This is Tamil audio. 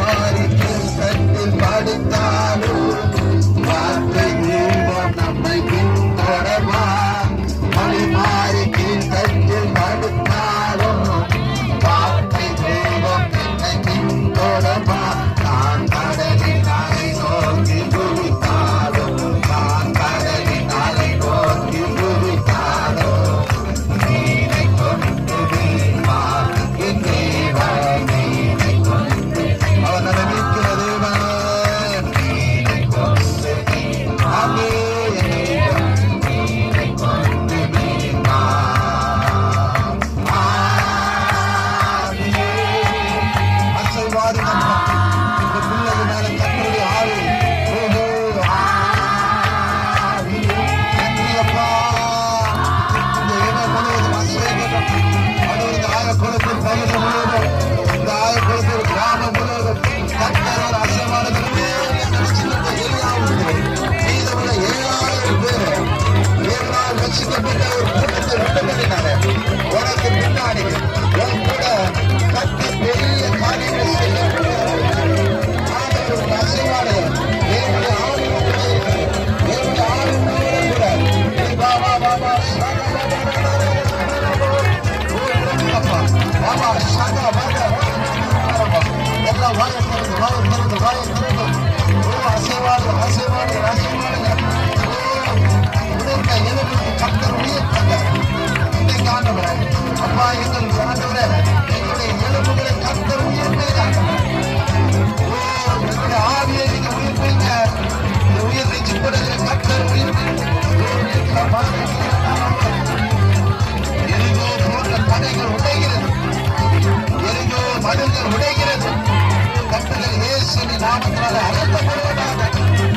மாறி கண்ணில் படுத்தார் உலகம் முழுவதும் இந்த ஆயக்குளத்தில் கிராமம் முழுவதும் கத்தரோட அசமானத்தில் மீதமுள்ள ஏழாயிரம் பேர் ஏழாயிரம் ரசிக்கப்பட்ட ஒரு கூட்டத்தை விட்டு பண்ணினாரு உனக்கு பின்னாடி உன் கூட கத்த பெரிய காரியங்கள் செய்யக்கூடிய அசைவாடையம் என்னுடைய ஆளுநர் என்னுடைய ஆளுநர் கூட Baba Baba Come on, shut up. கிடைக்கிறது கட்டுகள் இயேசுவின் நாமத்தினால் அழைக்கப்படுவதாக